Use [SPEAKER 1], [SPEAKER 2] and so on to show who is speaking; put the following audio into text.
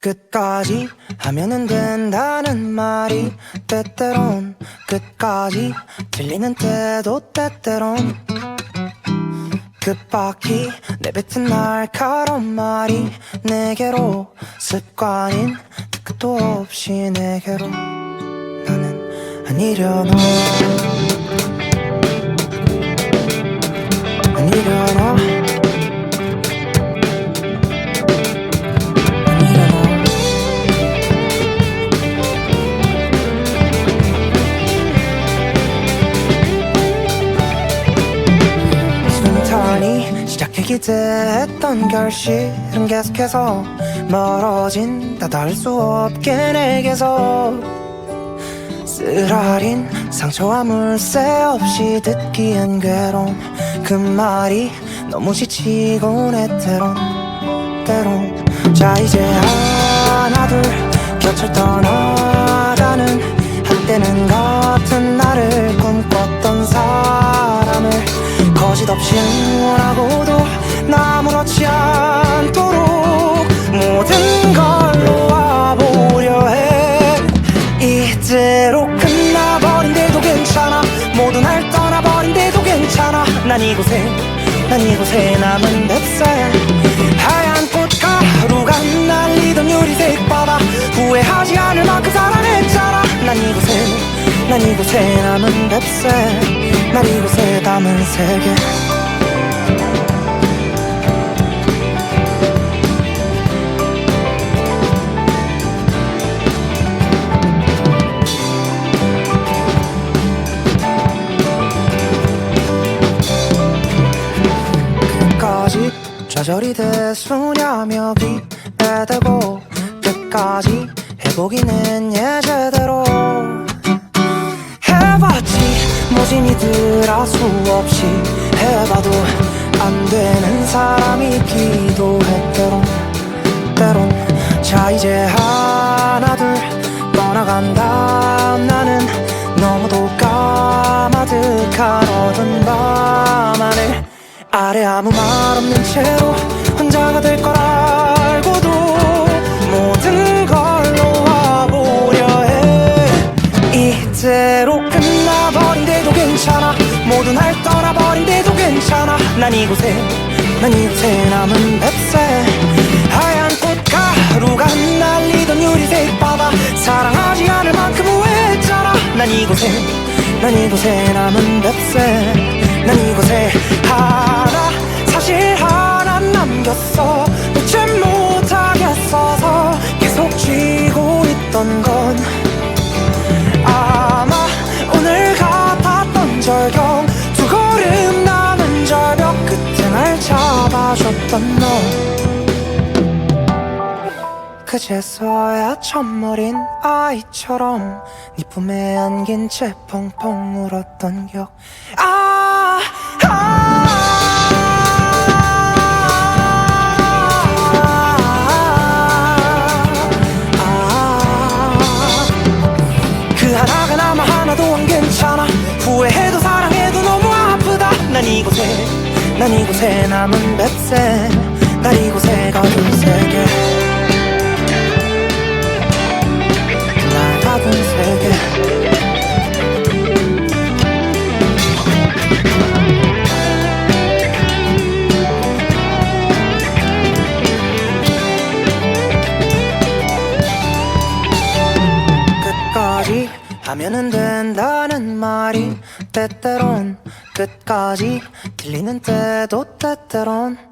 [SPEAKER 1] 끝까지 하면은 된다는 말이 때때론 끝까지 들리는 때도 때때론 끝바퀴 내뱉은 날카로운 말이 내게로 습관인 끝도 없이 내게로 나는 아니려나. 아니려나 기대했던 결실은 계속해서 멀어진다. 닿을 수 없게 내게서 쓰라린 상처와 물새 없이 듣기엔 괴로운 그 말이 너무 지치곤 해 때론 때론 자 이제 하나 둘 곁을 떠나가는 한때는 같은 나를 꿈꿨던 사람을 거짓 없이 응원하고도 나무렇지 않도록 모든 걸 놓아보려 해. 이대로 끝나버린데도 괜찮아. 모두 날 떠나버린데도 괜찮아. 난 이곳에 난 이곳에 남은 뱃살. 하얀 꽃가루가 날리던 유리색 바다. 후회하지 않을 만큼 사랑했잖아. 난 이곳에 난 이곳에 남은 뱃살. 날 이곳에 담은 세계 좌절이 귀에 대고 끝까지 해보기는 예제대로 해봤지. 모진이 들아 수없이 해봐도 안 되는 사람이 있기도 해 때론 때론 자 이제 하나 둘 떠나간다 아래 아무 말 없는 채로 혼자가 될 걸 알고도 모든 걸 놓아보려 해. 이대로 끝나버린데도 괜찮아. 모두 날 떠나버린데도 괜찮아. 난 이곳에 난 이곳에 남은 뱃살 하얀 꽃가루가 날리던 유리색 바다. 사랑하지 않을 만큼 후회했잖아. 난 이곳에 난 이곳에 남은 뱃살 난 이곳에 하나 남겼어. 놓지 못하겠어서 계속 쥐고 있던 건 아마 오늘 같았던 절경. 두 걸음 남은 절벽 끝에 날 잡아줬던 너. 그제서야 첫머린 아이처럼 네 품에 안긴 채 펑펑 울었던 기억. 아, 아, 난 이곳에 남은 뱃새 날 이곳에 가둔 세계 하면은 된다는 말이 때때론 끝까지 들리는 때도 때때론